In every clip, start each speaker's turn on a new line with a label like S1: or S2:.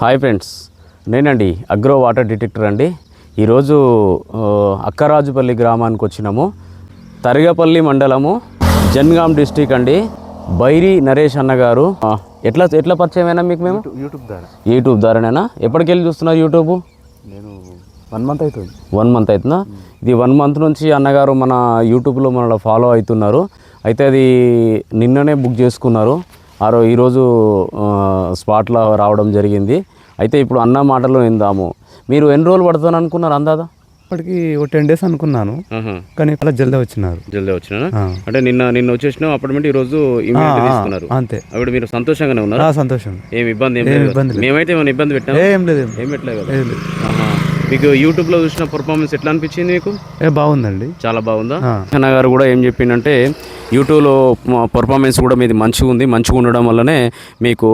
S1: Hi friends నేనండి agro water detector అండి. ఈరోజు అక్కరాజుపల్లి గ్రామానికి వచ్చినాము. తరిగపల్లి మండలము జన్గాం డిస్టిక్ అండి. బైరి నరేష్ అన్న గారు ఆ, ఎట్లా ఎట్లా పరిచయమైనా మీకు మేము?
S2: యూట్యూబ్ ద్వారా.
S1: యూట్యూబ్ ద్వారానేనా? ఎప్పటికెళ్ళి చూస్తున్నారు యూట్యూబ్?
S2: నేను వన్ మంత్ అవుతుంది
S1: వన్ మంత్ అవుతుందా ఇది వన్ మంత్ నుంచి అన్నగారు మన యూట్యూబ్లో మన ఫాలో అవుతున్నారు. అయితే అది నిన్ననే బుక్ చేసుకున్నారు. ఆరో ఈరోజు స్పాట్లో రావడం జరిగింది. అయితే ఇప్పుడు అన్న మాటలు విందాము. మీరు ఎన్ని రోజులు పడుతుంది అనుకున్నారు అందాదా?
S2: ఇప్పటికి ఒక టెన్ డేస్ అనుకున్నాను. కానీ అలా జల్దీ వచ్చినారు.
S1: జల్దీ వచ్చిన. అంటే నిన్న నిన్న వచ్చేసిన అపార్ట్మెంట్ ఈ రోజు తీసుకున్నారు.
S2: అంతే.
S1: అప్పుడు మీరు సంతోషంగానే ఉన్నారు?
S2: ఆ, సంతోషం.
S1: ఏం ఇబ్బంది?
S2: ఇబ్బంది.
S1: మేమైతే ఏమైనా ఇబ్బంది పెట్టాము?
S2: ఏం లేదు ఏం లేదు.
S1: ఏం పెట్టలేదు. మీకు యూట్యూబ్లో చూసిన పర్ఫార్మెన్స్ ఎట్లా అనిపించింది మీకు?
S2: ఏ బాగుందండి.
S1: చాలా బాగుందా. అన్న గారు కూడా ఏం చెప్పిండంటే యూట్యూబ్లో పర్ఫార్మెన్స్ కూడా మీది మంచిగా ఉంది మంచిగా ఉండడం వల్లనే మీకు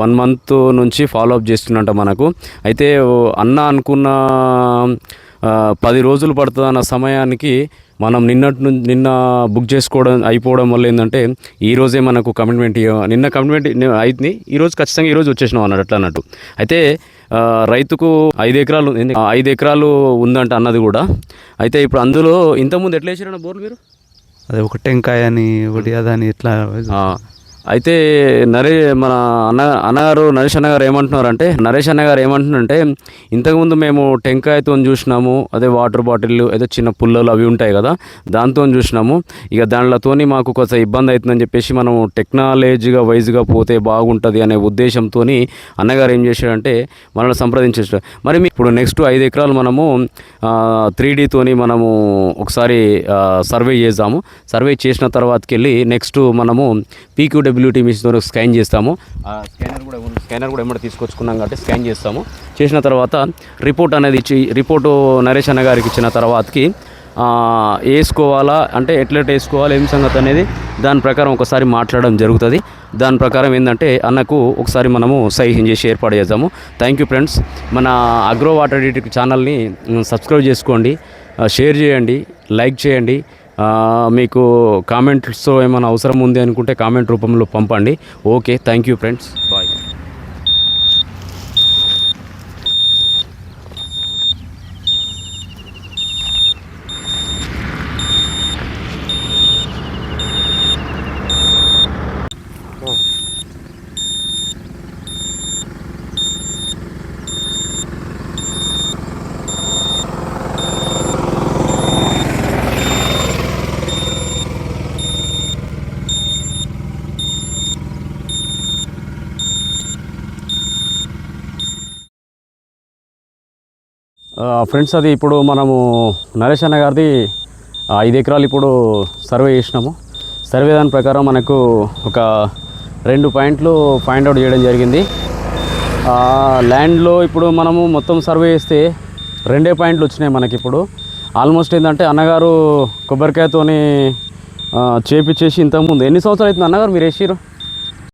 S1: వన్ మంత్ నుంచి ఫాలో అప్ చేస్తున్నట్ట మనకు. అయితే అన్న అనుకున్న పది రోజులు పడుతుంది అన్న సమయానికి మనం నిన్నటి నుంచి నిన్న బుక్ చేసుకోవడం అయిపోవడం వల్ల ఏంటంటే ఈ రోజే మనకు కమిట్మెంట్ నిన్న కమిట్మెంట్ అయింది ఈ రోజు ఖచ్చితంగా ఈ రోజు వచ్చేసినాం అన్నట్టు అట్లా అన్నట్టు. అయితే రైతుకు ఐదు ఎకరాలు ఐదు ఎకరాలు ఉందంట అన్నది కూడా. అయితే ఇప్పుడు అందులో ఇంతకుముందు ఎట్లా వేసారన్న బోర్లు మీరు?
S2: అదే ఒక టెంకాయ అని ఒకటి అదని ఇట్లా
S1: అయితే నరే మన అన్న అన్నగారు నరేష్ అన్నగారు ఏమంటున్నారంటే నరేష్ అన్నగారు ఏమంటున్నారంటే ఇంతకుముందు మేము టెంకాయతో చూసినాము అదే వాటర్ బాటిల్ ఏదో చిన్న పుల్లలు అవి ఉంటాయి కదా దాంతో చూసినాము. ఇక దానిలతోని మాకు కొంత ఇబ్బంది అవుతుందని చెప్పేసి మనం టెక్నాలజీగా వైజ్గా పోతే బాగుంటుంది అనే ఉద్దేశంతో అన్నగారు ఏం చేశాడంటే మనల్ని సంప్రదించారు మరి ఇప్పుడు నెక్స్ట్ ఐదు ఎకరాలు మనము త్రీ డీతోని మనము ఒకసారి సర్వే చేద్దాము. సర్వే చేసిన తర్వాతకి వెళ్ళి నెక్స్ట్ మనము ఆర్డబ్ల్యూటీ మిషన్ వరకు స్కాన్ చేస్తాము. ఆ స్కానర్ కూడా స్కానర్ కూడా ఎమ్మడి తీసుకొచ్చుకున్నాం కాబట్టి స్కాన్ చేస్తాము. చేసిన తర్వాత రిపోర్ట్ అనేది ఇచ్చి రిపోర్టు నరేష్ అన్న గారికి ఇచ్చిన తర్వాతకి వేసుకోవాలా అంటే ఎట్లా వేసుకోవాలి ఏం సంగతి అనేది దాని ప్రకారం ఒకసారి మాట్లాడడం జరుగుతుంది. దాని ప్రకారం ఏంటంటే అన్నకు ఒకసారి మనము సైన్ చేసి ఏర్పాటు చేద్దాము. థ్యాంక్ యూ ఫ్రెండ్స్ మన అగ్రో వాటర్ డిటెక్ట్ ఛానల్ని సబ్స్క్రైబ్ చేసుకోండి షేర్ చేయండి. లైక్ చేయండి. మీకు కామెంట్స్ ఏమైనా అవసరం ఉంది అనుకుంటే కామెంట్ రూపంలో పంపండి. Okay thank you friends. Bye friends అది ఇప్పుడు మనము నరేష్ అన్న గారిది ఐదు ఎకరాలు ఇప్పుడు సర్వే చేసినాము. సర్వే దాని ప్రకారం మనకు ఒక రెండు పాయింట్లు ఫైండ్ అవుట్ చేయడం జరిగింది. ల్యాండ్లో ఇప్పుడు మనము మొత్తం సర్వే చేస్తే రెండే పాయింట్లు వచ్చినాయి మనకి ఇప్పుడు. ఆల్మోస్ట్ ఏంటంటే అన్నగారు కొబ్బరికాయతోని చేపించేసి చేపిచ్చేసి ఇంతకుముందు ఎన్ని సంవత్సరాలు అవుతుంది అన్నగారు మీరు వేసిరు